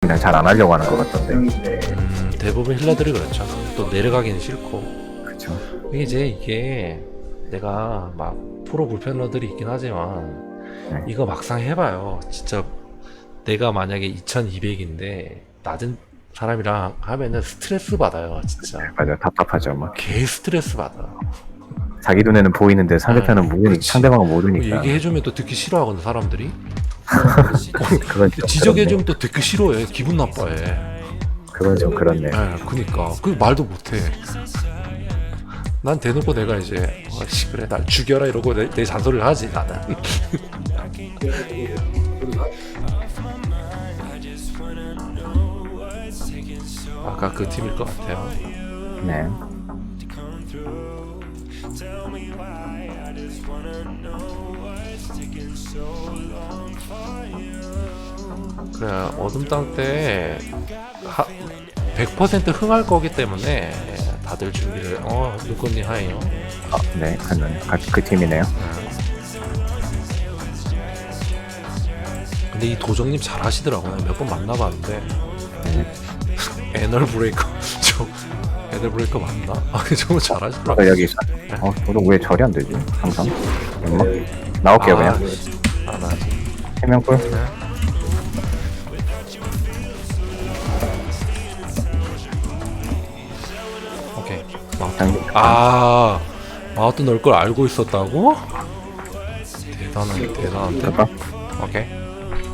그냥 잘 안 하려고 하는 것 같던데. 음, 대부분 힐러들이 그렇죠. 또 내려가기는 싫고. 그쵸. 이게 이제 이게 내가 막 프로 불펜러들이 있긴 하지만 네. 이거 막상 해봐요. 진짜 내가 만약에 2200인데 낮은 사람이랑 하면은 스트레스 받아요. 진짜 맞아, 답답하죠. 막 개 스트레스 받아. 자기 눈에는 보이는데 상대편은 아, 모르니까 그렇지. 상대방은 모르니까. 얘기해주면 또 듣기 싫어하거든 사람들이. 그건 좀 지적해주면 또 듣기 싫어해. 기분 나빠해. 그렇네. 그건 좀 그렇네. 예, 그니까 그 말도 못해. 난 대놓고 내가 이제 아씨 그래 날 죽여라 이러고 내, 내 잔소리를 하지 나는. 아까 그 팀일 것 같아요. 네. 그래 어둠 땅때 100% 흥할 거기 때문에 다들 준비를 어 누구니 하예요. 아, 네. 그, 그, 그 팀이네요. 근데 이 도정님 잘 하시더라고요. 몇 번 만나봤는데 네. 애널 브레이커 저 애널 브레이커 맞나? 아 저거 잘 어, 하시더라고요. 여기 있어. 어, 저도 왜 절이 안 되지? 항상. 엄마? 나올게요, 그냥. 안 하지. 해명꿀. 오케 당기. 아 마우트 넣을 걸 알고 있었다고? 대단한 대단한데. 잠깐. 오케이.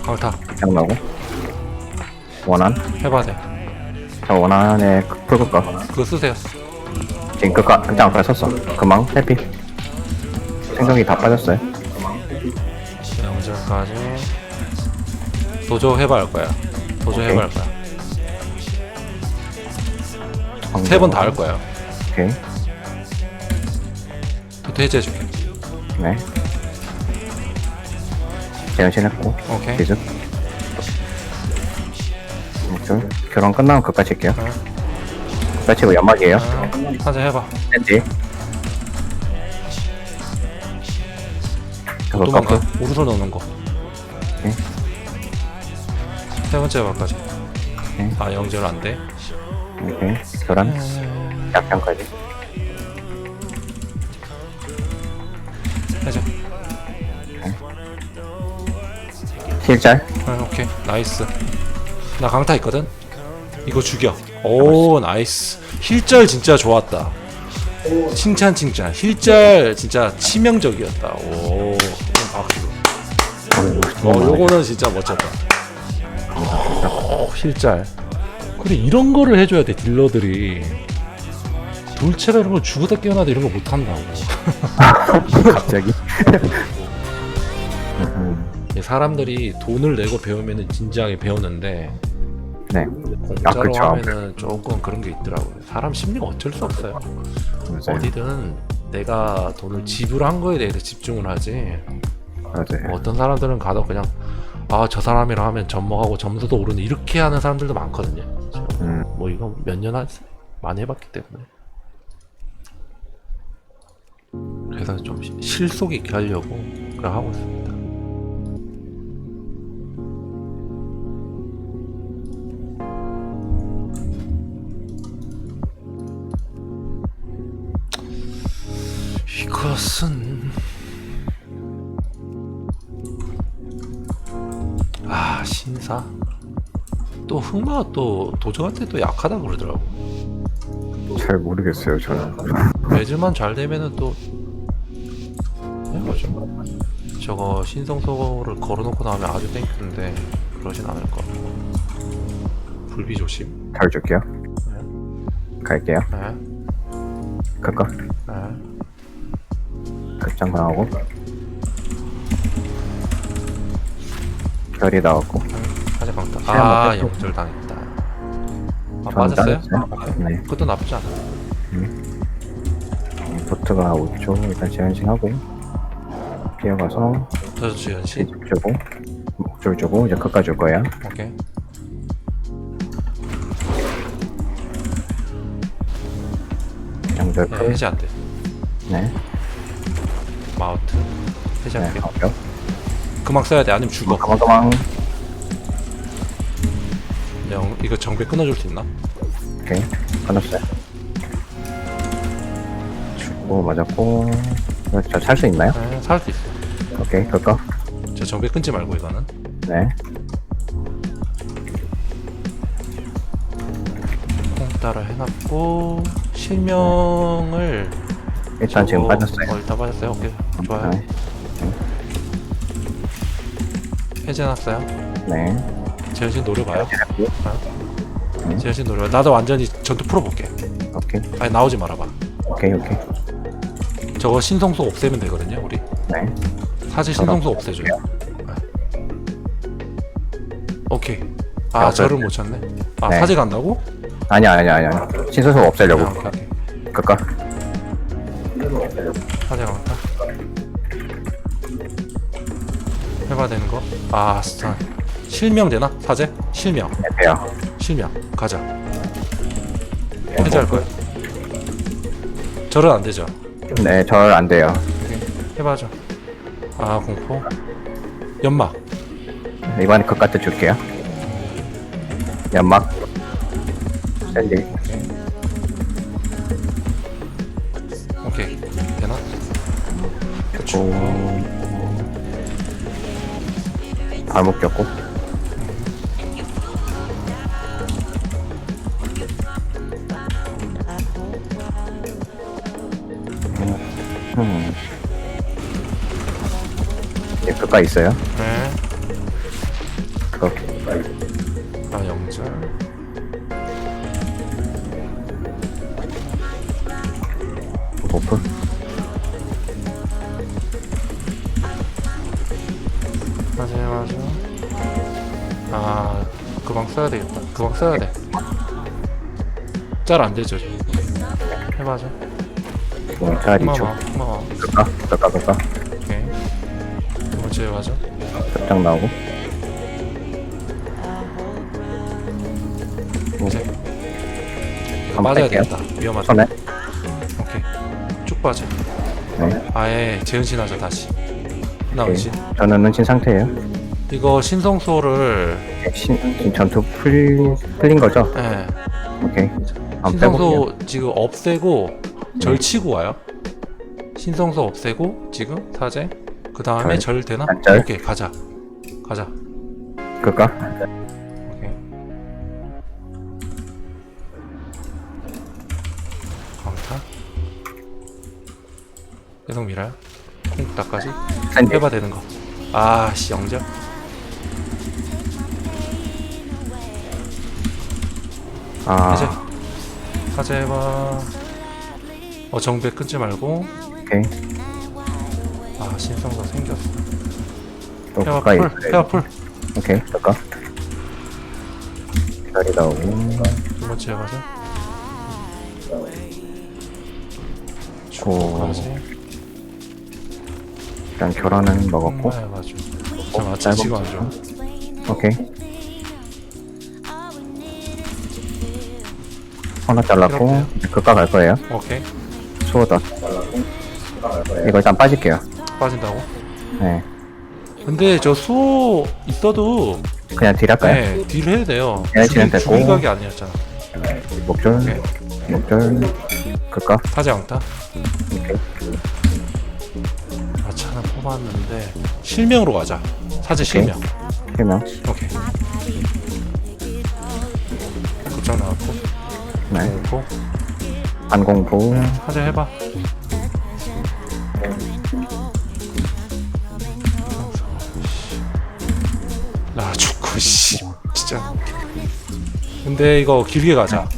강타 나오고. 원한. 해봐 돼. 자, 원한에 풀 끌까? 그거 쓰세요. 지금 끌까? 그때 아까 썼어. 금방. 해피. 생각이 다 빠졌어요. 영절까지 도저 해봐 할 거야. 도저 해봐 할 거야. 세 번 다 할 거야. 오케이. 또 해제해줄게. 네. 재현신했고. 오케이. 계속. 줄 결혼 끝나면 그까지 할게요. 어. 그까지 치고 연막이에요. 아, 한잔 해봐. 샌디. 그거 도망가. 깎고. 우르르 넣는 거. 오케이. 세 번째 바까지. 오케이. 아 영절 안 돼. 오케이. 교란. 약장까지. 해제. 실잘. 아, 오케이 나이스. 나 강타 있거든. 이거 죽여. 오 나이스. 힐절 진짜 좋았다. 칭찬 칭찬. 힐절 진짜 치명적이었다. 오. 이건 박수. 어 요거는 진짜 멋졌다. 오, 힐절. 그래 이런 거를 해줘야 돼 딜러들이. 돌체가 이런 거 죽었다 깨어나다 이런 거 못한다고. 갑자기. 사람들이 돈을 내고 배우면은 진지하게 배우는데 네. 공짜로 그쵸. 하면은 조금 그런 게 있더라고요. 사람 심리가 어쩔 수 없어요. 맞아요. 어디든 내가 돈을 지불한 거에 대해서 집중을 하지. 맞아요. 어떤 사람들은 가도 그냥 아 저 사람이랑 하면 접목하고 점수도 오르는 이렇게 하는 사람들도 많거든요. 음, 뭐 이거 몇 년 많이 해봤기 때문에. 그래서 좀 시- 실속 있게 하려고 그래 하고 있습니다. 이것은 아 신사 또 흑마가 또 도저한테 또 약하다 그러더라고. 잘 모르겠어요, 저는. 매즈만 잘 되면은 또 해보죠. 저거 신성소를 걸어놓고 나면 아주 땡큐인데 그러진 않을 거. 불비 조심. 잘 줄게요. 갈게요. 네, 갈까? 네. 급장 강하고. 별이 나왔고. 하자 강타. 시간 아 맞겠죠? 역절 당했다. 아 저는 빠졌어요? 따졌어요. 네. 그것도 나쁘지 않아. 보트가 5초 일단 재현신 하고요. 뛰어가서 저주 연신. 시집 주고 목줄 주고 이제 끝까지 줄 거야. 오케이. 양절 네, 풀. 해제 안 돼. 네. 마우트. 네. 해제할게. 가격. 그만 써야 돼. 아니면 죽어. 가만 가만. 영, 이거 정배 끊어줄 수 있나? 오케이. 끊었어요. 죽고, 맞았고. 저 찰 수 있나요? 네, 살수 있어. 오케이, 그거. 저 정배 끊지 말고 이거는. 네. 콩 따라 해놨고 실명을 일단 지금 저거- 빠졌어요. 어, 일단 빠졌어요. 오케이, 좋아요. 네. 해제해놨어요. 네. 재현씨 노려봐요. 해제했고요. 재현씨 노려. 나도 완전히 전투 풀어볼게. 오케이. 아니 나오지 말아봐. 오케이, 오케이. 저거 신성소 없애면 되거든요. 우리 네. 사실 신성소 없애줘요. 네. 오케이. 아 아, 저를 네. 못 찾네. 아 네. 사제 간다고? 아니야, 아니야, 아니야. 신선수 아, 없애려고. 오케이, 오케이. 그거. 사제 간다. 해봐야 되는 거? 아 스탄. 실명 되나? 사제? 실명. 네, 돼요. 실명. 가자. 해제할 거야. 절은 안 되죠. 네, 절안 돼요. 해봐죠. 아 공포. 연막. 이번에 그까트 줄게요. 연막. 샌디. 오케이. 되나? 오. 발목 꼈고. 예, 그까 있어요. 네. 그거. 아 영절. 버프. 맞아 맞아. 아 그방 써야 되겠다. 그방 써야 돼. 짤안 되죠. 해봐죠. 공차 리초. 고마워 고마워. 그까, 그까, 그까. 번째 해봐죠. 쫙 나오고. 이제 한번 맞아야. 되겠다. 위험하다. 손에. 오케이. 쭉 빠져. 네. 아예 재은신 하자 다시. 나 은신. 저는 은신 상태예요. 이거 신성소를 신, 지금 전투 풀, 풀린 거죠? 예. 오케이. 한번 빼볼게요. 신성소 지금 없애고 절치고 와요. 신성소 없애고 지금 사제. 그 다음에 절 되나? 단절. 오케이 가자. 가자. 그까? 오케이. 강타. 계속. 콩따까지 샌디. 해봐 되는 거. 아씨 영절. 아, 해제. 사제 해봐. 어 정배 끊지 말고. 오케이. 아 신성소 생겼어. 또 헤어 그까 풀. 풀. 오케이. 그까? 기다리다 오고. 두 번째 해봐죠. 오. 가지. 일단 교란은 먹었고. 해봐죠. 저 마치 짧은 지금 안 거. 좋아. 오케이. 하나 잘랐고. 이제 갈 거예요. 오케이. 수호다. 이거 일단 빠질게요. 빠진다고? 네. 근데 저 수호 있어도 그냥 딜 할까요? 네, 딜 해야 돼요. 네, 죽이, 딜은 됐고. 죽이 각이 아니었잖아. 목줄. 오케이. 목줄. 그까? 사제 왕타. 오케이. 마차는 뽑았는데 실명으로 가자. 사제 실명. 실명. 오케이. 급장 나왔고. 네. 공포. 반공포. 사제 해봐. 나 죽고 씨 진짜. 근데 이거 길게 가자.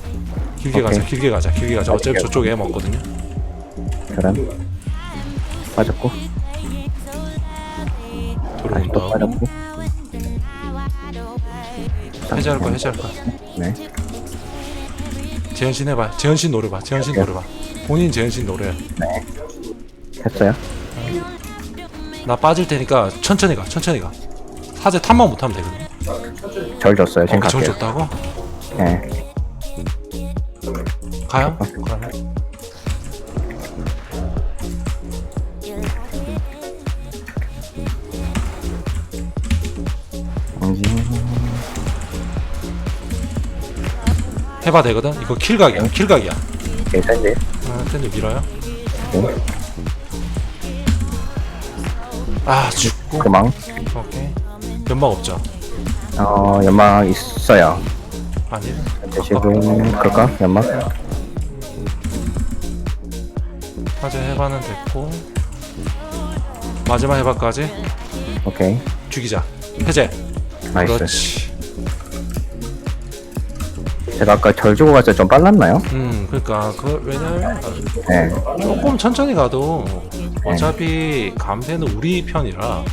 길게 가자. 오케이. 길게 가자. 길게 가자. 어차피. 저쪽에 M 없거든요. 교란. 빠졌고. 다시 또. 빠졌고. 해제할 거야. 해제할 거야. 네. 재현신 해봐. 재현신 노려봐. 재현신 오케이. 노려봐. 본인 재현신 노래. 했어요? 나 빠질 테니까 천천히 가. 천천히 가. 사제 탐만 못하면 되거든. 절 줬어요. 지금 어, 정 갈게요. 줬다고? 네. 가요? 그러면. 정지. 해봐 되거든 이거 킬각이야 킬각이야 오케이 샌드 아, 샌드 밀어요 오케이. 아 죽고 그망 연막 없죠? 어 연막 있어요. 아니. 지금 그럴까? 연막? 화재 해봐는 됐고. 마지막 해봐까지? 오케이. 죽이자. 해제. 나이스. 그렇지. 제가 아까 절 주고 때좀 빨랐나요? 음 그러니까 그 왜냐면 네. 조금 천천히 가도 어차피 감세는 우리 편이라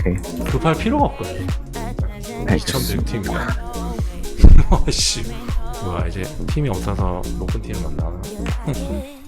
오케이. 급할 필요가 없거든. 알겠습니다. 2100팀이야 어씨. 뭐야 이제 팀이 없어서 높은 팀을 만나는